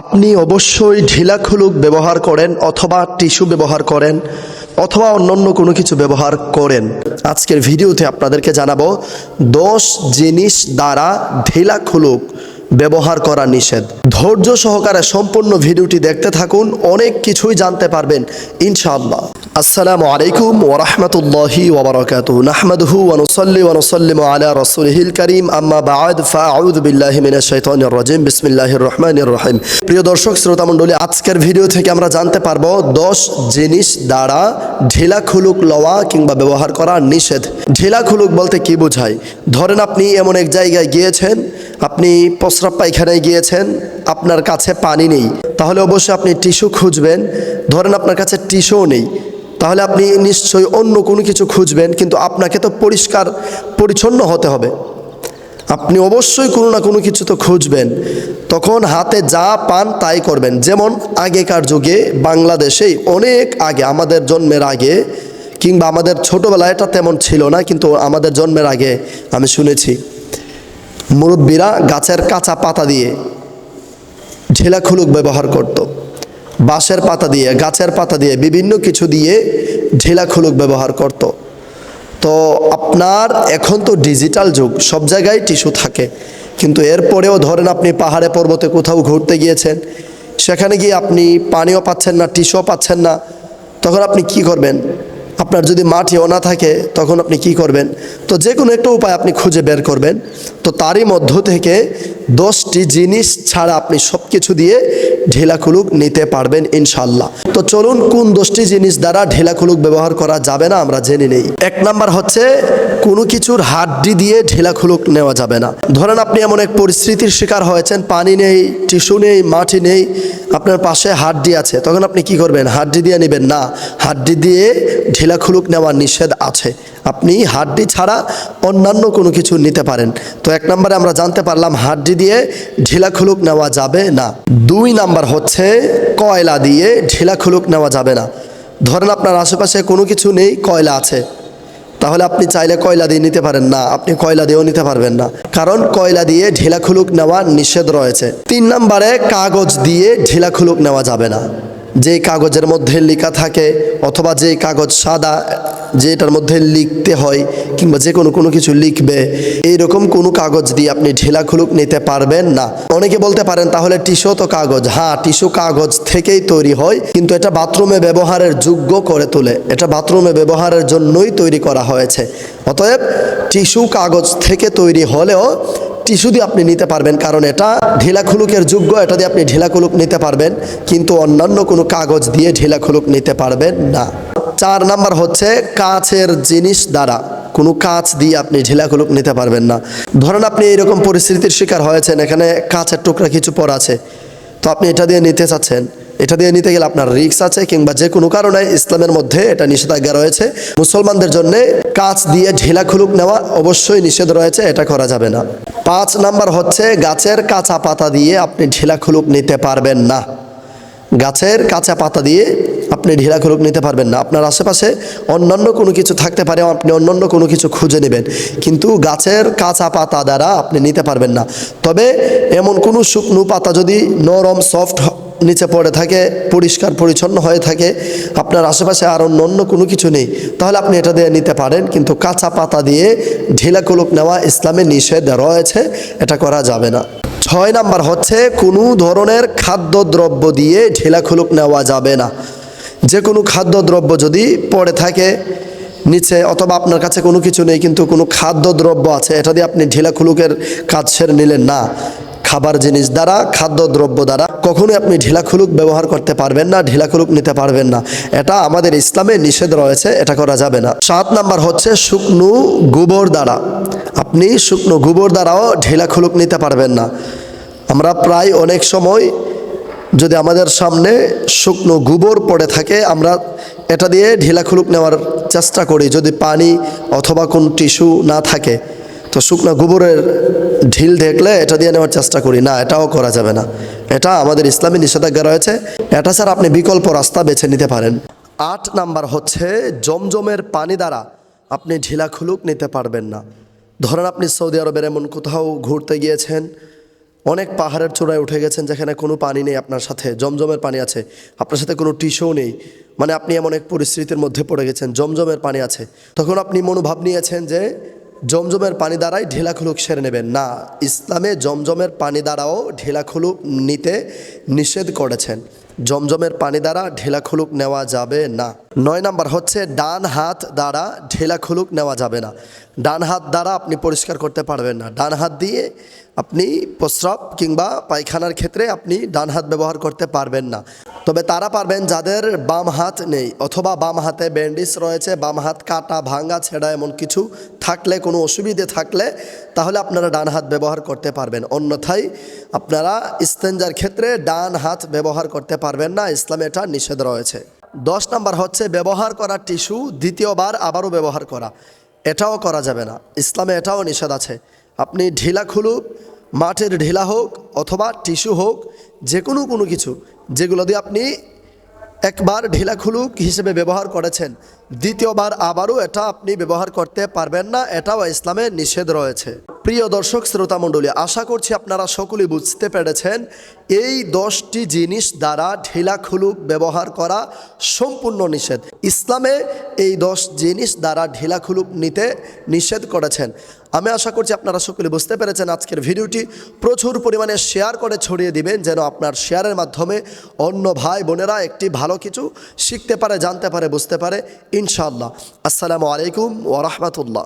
আপনি অবশ্যই ঢিলা খুলুক ব্যবহার করেন অথবা টিস্যু ব্যবহার করেন অথবা অন্যান্য কোনো কিছু ব্যবহার করেন। আজকের ভিডিওতে আপনাদেরকে জানাব, দশ জিনিস দ্বারা ঢিলা খুলুক ব্যবহার করা নিষেধ। ধৈর্য সহকারে সম্পূর্ণ ভিডিওটি দেখতে থাকুন, অনেক কিছুই জানতে পারবেন, ইনশাআল্লাহ। আসসালামু আলাইকুম ওরহমতুল্লাহি ওবরাকাতু নাহমাদুহু ওয়ানুসাল্লি ওয়ানুসাল্লিম আলা রাসূলিহিল কারীম। আম্মা বা'দ, ফাআউযু বিল্লাহি মিনাশ শাইতানির রাজিম। বিসমিল্লাহির রহমানির রহিম। প্রিয় দর্শক শ্রোতা মণ্ডলী আজকের ভিডিও থেকে আমরা জানতে পারব দশ জিনিস দ্বারা ঢিলা খুলুক লওয়া কিংবা ব্যবহার করা নিষেধ। ঢিলা খুলুক বলতে কি বোঝায়? ধরেন আপনি এমন এক জায়গায় গিয়েছেন, আপনি প্রস্রাব পায়খানায় গিয়েছেন, আপনার কাছে পানি নেই। তাহলে অবশ্যই আপনি টিস্যু খুঁজবেন। ধরেন আপনার কাছে টিস্যুও নেই। তাহলে আপনি নিশ্চয়ই অন্য কোনো কিছু খুঁজবেন, কিন্তু আপনাকে তো পরিষ্কার, পরিচ্ছন্ন হতে হবে। আপনি অবশ্যই কোনো না কোনো কিছু তো খুঁজবেন। তখন হাতে যা পান তাই করবেন। যেমন আগেকার যুগে বাংলাদেশেই অনেক আগে, আমাদের জন্মের আগে, কিংবা আমাদের ছোটোবেলায় এটা তেমন ছিল না, কিন্তু আমাদের জন্মের আগে আমি শুনেছি, মুরব্বীরা গাছের কাঁচা পাতা দিয়ে ঢেলা খুলুক ব্যবহার করত। বাঁশের পাতা দিয়ে, গাছের পাতা দিয়ে, বিভিন্ন কিছু দিয়ে ঢেলা খুলুক ব্যবহার করত। তো আপনার এখন তো ডিজিটাল যুগ, সব জায়গায় টিস্যু থাকে কিন্তু এরপরেও ধরেন আপনি পাহাড়ে পর্বতে কোথাও ঘুরতে গিয়েছেন, সেখানে গিয়ে আপনি পানিও পাচ্ছেন না, টিস্যুও পাচ্ছেন না, তখন আপনি কি করবেন আপনার যদি মাটিও না থাকে, তখন আপনি কি করবেন? তো যে কোনো একটা উপায় আপনি খুঁজে বের করবেন। তো তারই মধ্য থেকে দশটি জিনিস ছাড়া আপনি সব কিছু দিয়ে ঢেলাখুলুক নিতে পারবেন ইনশাল্লাহ তো চলুন, কোন দশটি জিনিস দ্বারা ঢেলাখুলুক ব্যবহার করা যাবে না আমরা জেনে নেই। এক নাম্বার হচ্ছে কোনো কিছুর হাড্ডি দিয়ে ঢিলা খুলুক নেওয়া যাবে না। ধরেন আপনি এমন এক পরিস্থিতির শিকার হয়েছেন, পানি নেই, টিস্যু নেই, মাটি নেই, আপনার পাশে হাড্ডি আছে, তখন আপনি কি করবেন? হাড্ডি দিয়ে নেবেন না। হাড্ডি দিয়ে ঢিলা খুলুক নেওয়া নিষেধ আছে। আপনি হাড্ডি ছাড়া অন্যান্য কোনো কিছু নিতে পারেন। তো এক নম্বরে আমরা জানতে পারলাম, হাড্ডি দিয়ে ঢিলা খুলুক নেওয়া যাবে না। দুই নাম্বার হচ্ছে, কয়লা দিয়ে ঢিলা খুলুক নেওয়া যাবে না। ধরেন আপনার আশেপাশে কোনো কিছু নেই, কয়লা আছে। তাহলে আপনি চাইলে কয়লা দিয়ে নিতে পারেন না, আপনি কয়লা দিয়েও নিতে পারবেন না। কারণ কয়লা দিয়ে ঢিলা খুলুক নেওয়া নিষেধ রয়েছে। তিন নম্বরে কাগজ দিয়ে ঢিলা খুলুক নেওয়া যাবে না। যে কাগজের মধ্যে লেখা থাকে অথবা যে কাগজ সাদা যেটার মধ্যে লিখতে হয় কিংবা যে কোনো কোনো কিছু লিখবে, এইরকম কোনো কাগজ দিয়ে আপনি ঢিলা খুলুক নিতে পারবেন না। অনেকে বলতে পারেন, তাহলে টিস্যু তো কাগজ। হ্যাঁ টিস্যু কাগজ থেকেই তৈরি হয়, কিন্তু এটা বাথরুমে ব্যবহারের যোগ্য করে তোলে। এটা বাথরুমে ব্যবহারের জন্যই তৈরি করা হয়েছে। অতএব টিস্যু কাগজ থেকে তৈরি হলেও টিস্যু দিয়ে আপনি নিতে পারবেন, কারণ এটা ঢিলাখুলুকের যোগ্য, এটা দিয়ে আপনি ঢিলা খুলুক নিতে পারবেন, কিন্তু অন্যান্য কোনো কাগজ দিয়ে ঢিলা খুলুক নিতে পারবেন না। চার নাম্বার হচ্ছে কাছের জিনিস দ্বারা, কোনো কাঁচ দিয়ে আপনি ঢিলা খুলুক নিতে পারবেন না। ধরেন আপনি এরকম পরিস্থিতির শিকার হয়েছেন, এখানে কাঁচের টুকরা কিছু পর আছে, তো আপনি এটা দিয়ে নিতে চাচ্ছেন। এটা দিয়ে নিতে গেলে আপনার রিক্স আছে কিংবা যে কোনো কারণে ইসলামের মধ্যে এটা নিষেধাজ্ঞা রয়েছে। মুসলমানদের জন্য কাচ দিয়ে ঢিলা খুলুক নেওয়া অবশ্যই নিষেধ রয়েছে, এটা করা যাবে না। পাঁচ নাম্বার হচ্ছে গাছের কাঁচা পাতা দিয়ে আপনি ঢিলা খুলুক নিতে পারবেন না। গাছের কাঁচা পাতা দিয়ে আপনি ঢিলা খুলুক নিতে পারবেন না। আপনার আশেপাশে অন্যান্য কোনো কিছু থাকতে পারে, আপনি অন্যান্য কোনো কিছু খুঁজে নেবেন। কিন্তু গাছের কাঁচা পাতা দ্বারা আপনি নিতে পারবেন না। তবে এমন কোনো শুকনো পাতা যদি নরম সফট নিচে পড়ে থাকে, পরিষ্কার পরিচ্ছন্ন হয়ে থাকে, আপনার আশেপাশে আর অন্য অন্য কোনো কিছু নেই, তাহলে আপনি এটা দিয়ে নিতে পারেন, কিন্তু কাঁচা পাতা দিয়ে ঢিলা কুলুক নেওয়া ইসলামে নিষেধ রয়েছে, এটা করা যাবে না। ছয় নাম্বার হচ্ছে, কোনো ধরনের খাদ্যদ্রব্য দিয়ে ঢিলা খুলুক নেওয়া যাবে না। যে কোনো খাদ্যদ্রব্য যদি পড়ে থাকে নিচে, অথবা আপনার কাছে কোনো কিছু নেই, কিন্তু কোনো খাদ্যদ্রব্য আছে, এটা দিয়ে আপনি ঢিলা খুলুকের কাজ সেরে নিলেন না খাবার জিনিস দ্বারা, খাদ্যদ্রব্য দ্বারা কখনোই আপনি ঢিলা খুলুক ব্যবহার করতে পারবেন না ঢিলা খুলুক নিতে পারবেন না। এটা আমাদের ইসলামে নিষেধ রয়েছে, এটা করা যাবে না। সাত নাম্বার হচ্ছে শুকনো গোবর দ্বারা। আপনি শুকনো গোবর দ্বারাও ঢিলা খুলুক নিতে পারবেন না। আমরা প্রায় অনেক সময় যদি আমাদের সামনে শুকনো গোবর পড়ে থাকে, আমরা এটা দিয়ে ঢিলা খুলুক নেওয়ার চেষ্টা করি, যদি পানি অথবা কোন টিস্যু না থাকে। তো শুকনো গোবরের ঢিল দেখলে এটা দিয়ে নেওয়ার চেষ্টা করি। না, এটাও করা যাবে না। এটা আমাদের ইসলামী নিষেধাজ্ঞা রয়েছে। এটা ছাড়া আপনি বিকল্প রাস্তা বেছে নিতে পারেন। আট নাম্বার হচ্ছে, জমজমের পানি দ্বারা আপনি ঢিলা খুলুক নিতে পারবেন না। ধরেন আপনি সৌদি আরবের এমন কোথাও ঘুরতে গিয়েছেন, অনেক পাহাড়ের চূড়ায় উঠে গেছেন যেখানে কোনো পানি নেই আপনার সাথে, জমজমের পানি আছে, আপনার সাথে কোনো টিস্যু নেই মানে আপনি এমন এক পরিস্থিতির মধ্যে পড়ে গেছেন, জমজমের পানি আছে। তখন আপনি মনোভাব নিয়েছেন যে জমজমের পানি দ্বারাই ঢেলাখুলুক সেরে নেবেন। না, ইসলামে জমজমের পানি দ্বারাও ঢেলাখুলুক নিতে নিষেধ করেছেন। জমজমের পানি দ্বারা ঢেলাখুলুক নেওয়া যাবে না। নয় নাম্বার হচ্ছে, ডান হাত দ্বারা ঢেলাখুলুক নেওয়া যাবে না। ডান হাত দ্বারা আপনি পরিষ্কার করতে পারবেন না। ডান হাত দিয়ে আপনি প্রস্রাব কিংবা পায়খানার ক্ষেত্রে আপনি ডান হাত ব্যবহার করতে পারবেন না। তবে তারা পারবেন যাদের বাম হাত নেই অথবা বাম হাতে ব্যান্ডেজ রয়েছে, বাম হাত কাটা ভাঙা ছেঁড়া এমন কিছু থাকলে, কোনো অসুবিধে থাকলে তাহলে আপনারা ডান হাত ব্যবহার করতে পারবেন। অন্যথায় আপনারা ইস্তেঞ্জার ক্ষেত্রে ডান হাত ব্যবহার করতে পারবেন না, ইসলামে এটা নিষেধ রয়েছে। দশ নাম্বার হচ্ছে ব্যবহার করা টিস্যু, দ্বিতীয়বার আবারও ব্যবহার করা। এটাও করা যাবে না। ইসলামে এটাও নিষেধ আছে। আপনি ঢিলা খুলুক মাঠের ঢিলা হোক অথবা টিস্যু হোক যে কোনো কোনো কিছু, যেগুলো দিয়ে আপনি একবার ঢিলা খুলুক হিসেবে ব্যবহার করেছেন। দ্বিতীয়বার আবারও এটা আপনি ব্যবহার করতে পারবেন না, এটাও ইসলামে নিষেধ রয়েছে। প্রিয় দর্শক, শ্রোতা মণ্ডলী, আশা করছি আপনারা সকলেই বুঝতে পেরেছেন, এই দশটি জিনিস দ্বারা ঢিলা খুলুক ব্যবহার করা সম্পূর্ণ নিষেধ। ইসলামে এই দশ জিনিস দ্বারা ঢিলা খুলুক নিতে নিষেধ করেছেন। আমি আশা করছি আপনারা সকলে বুঝতে পেরেছেন আজকের ভিডিওটি। প্রচুর পরিমাণে শেয়ার করে ছড়িয়ে দিবেন যেন আপনার শেয়ারের মাধ্যমে অন্য ভাই বোনেরা একটি ভালো কিছু শিখতে পারে, জানতে পারে, বুঝতে পারে। ইনশাআল্লাহ। আসসালামু আলাইকুম ওরহমতুল্লাহ